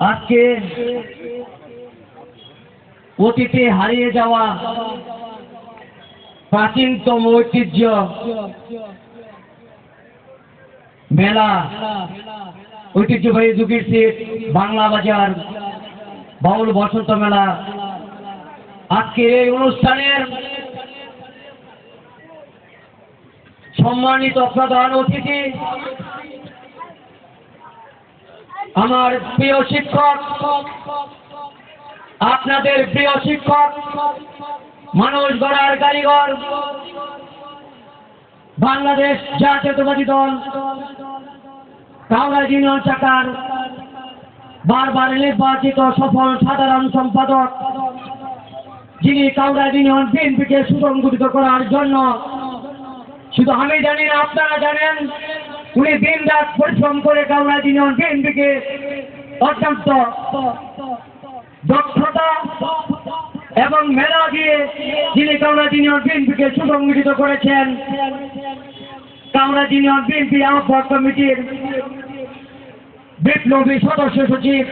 আজকে অতীতে হারিয়ে যাওয়া প্রাচীনতম ঐতিহ্য মেলা, ঐতিহ্যবাহী যুগের সিট বাংলা বাজার, বাউল বসন্ত মেলা। আজকে এই অনুষ্ঠানের সম্মানিত প্রধান অতিথি আমার প্রিয় শিক্ষক, আপনাদের প্রিয় শিক্ষক, মানুষ গড়ার কারিগর, বাংলাদেশ জাতীয়তাবাদী দল কাউরা ইউনিয়ন শাখার বারবার নির্বাচিত সফল সাধারণ সম্পাদক, যিনি কাউরা ইউনিয়ন বিএনপিকে সুসংগঠিত করার জন্য, শুধু আমি জানি না, আপনারা জানেন উনি দিন রাত পরিশ্রম করে কাউরা ইউনিয়ন বিএনপিকে অত্যন্ত দক্ষতা এবং মেলা দিয়ে যিনি কাউরা ইউনিয়ন বিএনপিকে সুসংগঠিত করেছেন কাউরা ইউনিয়ন বিএনপি আহ্বায়ক কমিটির বিপ্লবী সদস্য সচিব,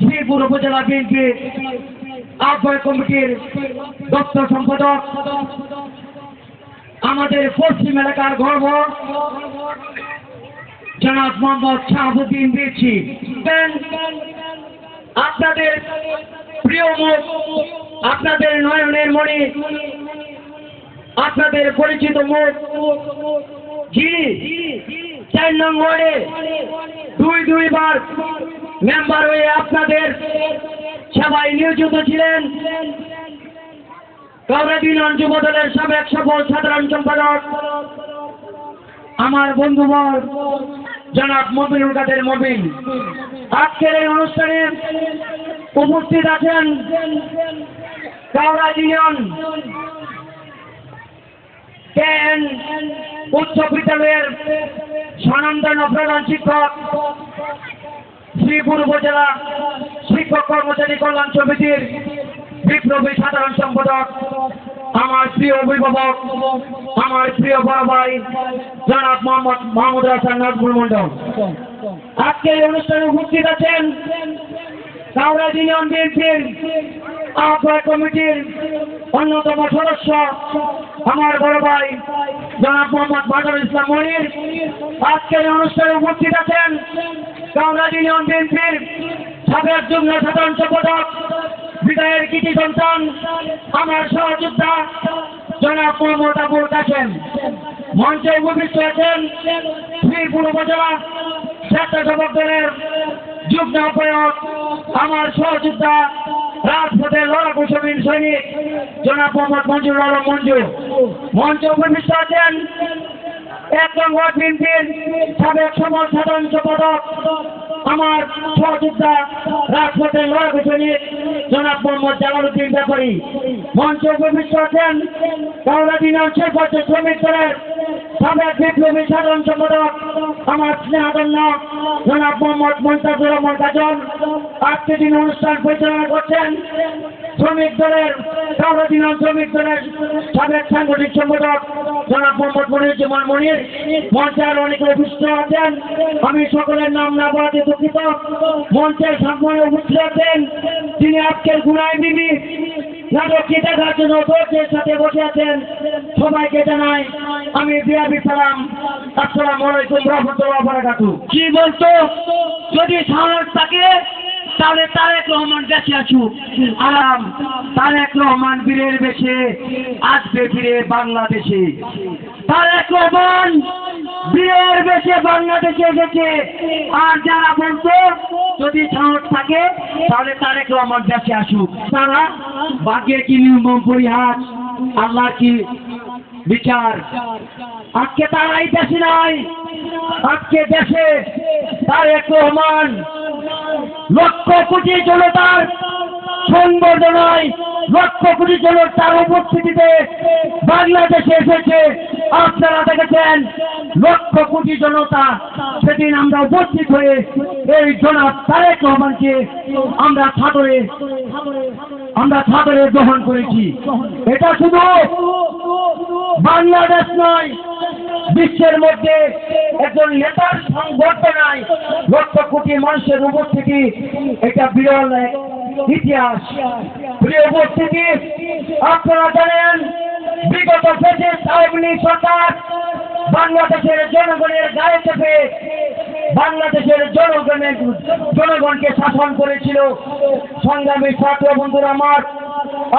শ্রীপুর উপজেলা বিএনপি আহ্বায়ক কমিটির দপ্তর সম্পাদক আমাদের পশ্চিম এলাকার গর্ব। জনাব মোহাম্মদ শাহাবুদ্দিন দিচ্ছি। আপনাদের প্রিয় মুখ, আপনাদের নয়নের মণি, আপনাদের পরিচিত মুখ যিনি চার নং ওয়ার্ডে দুই, দুইবার মেম্বার হয়ে আপনাদের সবাই নিয়োজিত ছিলেন। কাউরাদিনন যুব দলের সাবেক সফল সাধারণ সম্পাদক, আমার বন্ধুবর জনাব মবিনুল কাদের মবিন আজকের এই অনুষ্ঠানে উপস্থিত আছেন কাউরা ইউনিয়ন কেন উচ্চ বিদ্যালয়ের স্বনামধন্য প্রধান শিক্ষক, শ্রীপুর উপজেলা শিক্ষক কর্মচারী কল্যাণ সমিতির বিপ্লবী সাধারণ সম্পাদক, আমার প্রিয় অভিভাবক, আমার প্রিয় বড় ভাই, জনাব মোহাম্মদ মাহমুদ হাসান নাজমুল মন্ডল। আজকে এই অনুষ্ঠানে উপস্থিত আছেন কাউরা ইউনিয়ন বিএনপির আহ্বায়ক কমিটির অন্যতম সদস্য, আমার বড় ভাই জনাব মোহাম্মদ বাদল ইসলাম মনির। আজকে এই অনুষ্ঠানে উপস্থিত আছেন কাউরা ইউনিয়ন বিএনপির সাবেক যুগ্ম সাধারণ সম্পাদক বিদায়ের কৃতি সন্তান, আমার সহযোদ্ধা জনাব মোহাম্মদ আবুল কাসেম মঞ্চে উপবিষ্ট আছেন শ্রীপুর উপজেলা স্বেচ্ছাসেবক দলের যুগ্ম আহ্বায়ক, আমার সহযোদ্ধা রাজপথের লড়াকু শ্রমিক সৈনিক, জনাব মোহাম্মদ মঞ্জুর আলম মঞ্জু। মঞ্চে উপবিষ্ট আছেন এক নম্বর বিএনপির সাবেক সমাজ সাধারণ সম্পাদক আমার সহযোদ্ধা রাজপথের লড়াকু সৈনিক জনাব মোহাম্মদ জালালউদ্দিন ব্যাপারী মঞ্চে উপবিষ্ট আছেন কাউরা দিনার শেরপত্র শ্রমিক দলের সাবেক বিপ্লবী সাধারণ সম্পাদক আমার স্নেহাদন্য জনাব মোহাম্মদ মন্তাজুর রহমান কাজল। আজকে দিন অনুষ্ঠান পরিচালনা করছেন শ্রমিক দলের কাউরা শ্রমিক দলের সাবেক সাংগঠনিক সম্পাদক জনাব মোহাম্মদ মনিরুজ্জামান মনির। মঞ্চে আর অনেকে উপস্থিত আছেন। আমি সকলের নাম না বলাতে দুঃখিত। মঞ্চের সামনে উপস্থিত আছেন তিনি আজকের গুনায় বিবি। নাটকটি দেখার জন্য ধৈর্যের সাথে বসে আছেন। সবাইকে জানাই আমি বিয়াবি সালাম। আসসালামু আলাইকুম রহমতুল্লাহ বারাকাতু কি বলতো? যদি সাহস থাকে তাহলে তারেক রহমান বেঁচে আসুক আরাম, তারেক রহমান বীরের বেশে, আসবে ফিরে বাংলাদেশে। তারেক রহমান বীরের বেশে, বাংলাদেশে এসেছে। আর যারা বলতো, যদি সাহস থাকে, তাহলে তারেক রহমান বেঁচে আসুক। তারা ভাগ্যের কি নিয়ম পরিহাস, আল্লাহর কি বিচার? আজকে তারাই দেশে নাই আজকে দেশে তারেক রহমান লক্ষ কোটি জনতার সংবর্ধনায় লক্ষ কোটি জনতার উপস্থিতিতে বাংলাদেশে এসেছে। আপনারা দেখেছেন, লক্ষ কোটি জনতা সেদিন আমরা উপস্থিত হয়ে এই জনাব তারেক রহমানকে আমরা ছাদরে আমরা ছাদরে গ্রহণ করেছি। এটা শুধু বাংলাদেশ নয়, বিশ্বের মধ্যে একজন নেতার সংবর্ধনায় লক্ষ কোটি মানুষের উপস্থিতি, এটা বিরল ইতিহাস। প্রিয় উপস্থিতি, আপনারা জানেন, বিগত আওয়ামী সরকার বাংলাদেশের জনগণের গায়ে চেপে বাংলাদেশের জনগণের জনগণকে শাসন করেছিল। সংগ্রামী ছাত্র বন্ধুরা আমার,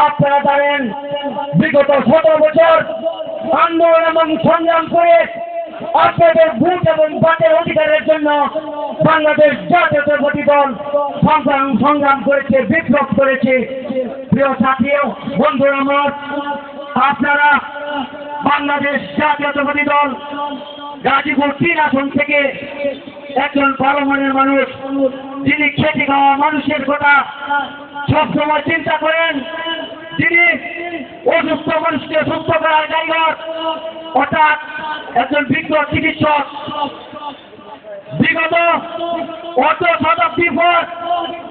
আপনারা জানেন, বিগত সতেরো বছর আন্দোলন এবং সংগ্রাম করে আপনাদের ভোট এবং ভোটের অধিকারের জন্য বাংলাদেশ জাতীয়তাবাদী দল সংগ্রাম সংগ্রাম করেছে, বিপ্লব করেছে। প্রিয় সাথী বন্ধুরা আমার আপনারা বাংলাদেশ জাতীয়তাবাদী দল গাজীপুর তিন আসন থেকে একজন ভালো মনের মানুষ, যিনি খেটে খাওয়া মানুষের কথা সবসময় চিন্তা করেন, যিনি অসুস্থ মানুষকে সুস্থ করার জায়গার অর্থাৎ একজন বিজ্ঞ চিকিৎসক বিগত অত শতাব্দী পর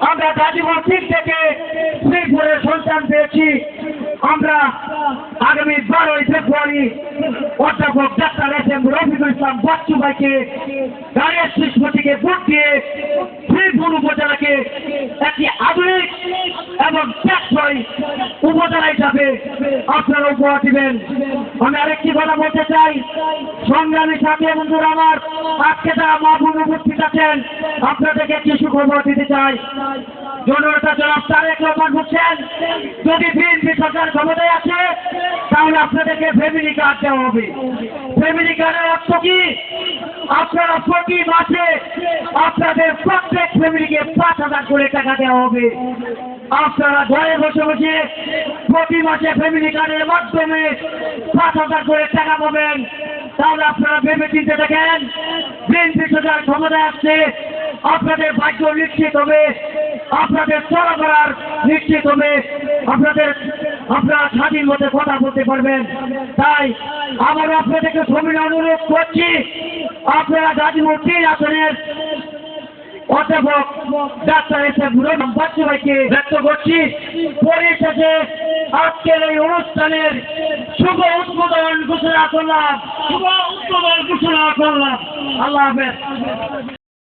আমরা গাজীপুর তিন থেকে শ্রীপুরের সন্তান পেয়েছি। আমরা আগামী বারোই ফেব্রুয়ারি অধ্যাপক doctor S M Rafiqul Islam Bachchu ভাইকে গাড়ির শিষ্পতিকে ভোট দিয়ে শ্রীপুর উপজেলাকে একটি আধুনিক এবং টেকসই উপজেলা হিসাবে আপনারা উপহার দিবেন। আমি আরেকটি কথা বলতে চাই। সংগ্রামী সাথী বন্ধুরা আমার, আজকে যারা মা বোন উপস্থিত আছেন, আপনাদেরকে একটি সুখবর দিতে চাই। জনতা জনাব তারেক রহমান বলছেন যদি বিএনপি সরকার ক্ষমতায় আছে তাহলে আপনাদেরকে ফ্যামিলি কার্ড দেওয়া হবে। ফ্যামিলি কার্ডের অর্থ কি? আপনারা প্রতি মাসে? আপনাদের প্রত্যেক ফ্যামিলিকে পাঁচ হাজার করে টাকা দেওয়া হবে। আপনারা ঘরে বসে বসে প্রতি মাসে ফ্যামিলি কার্ডের মাধ্যমে পাঁচ হাজার করে টাকা পাবেন। তাহলে আপনারা ভেবে চিন্তে দেখেন বিএনপি সরকার ক্ষমতায় আসছে, আপনাদের ভাগ্য নিশ্চিত হবে, আপনাদের চলাফেরার নিশ্চিত হবে, আপনাদের, আপনারা স্বাধীন মতে কথা বলতে পারবেন। তাই আমার আপনাদেরকে ছবি অনুরোধ করছি, আপনারা গাজীপুর তিন আসনের অধ্যাপক ডাক্তার এস রহমান বাচ্চু ভাইকে ব্যক্ত করছি পরিশেষে আজকের এই অনুষ্ঠানের শুভ উদ্বোধন ঘোষণা করলাম। শুভ উদ্বোধন ঘোষণা করলাম। আল্লাহ হাফেজ।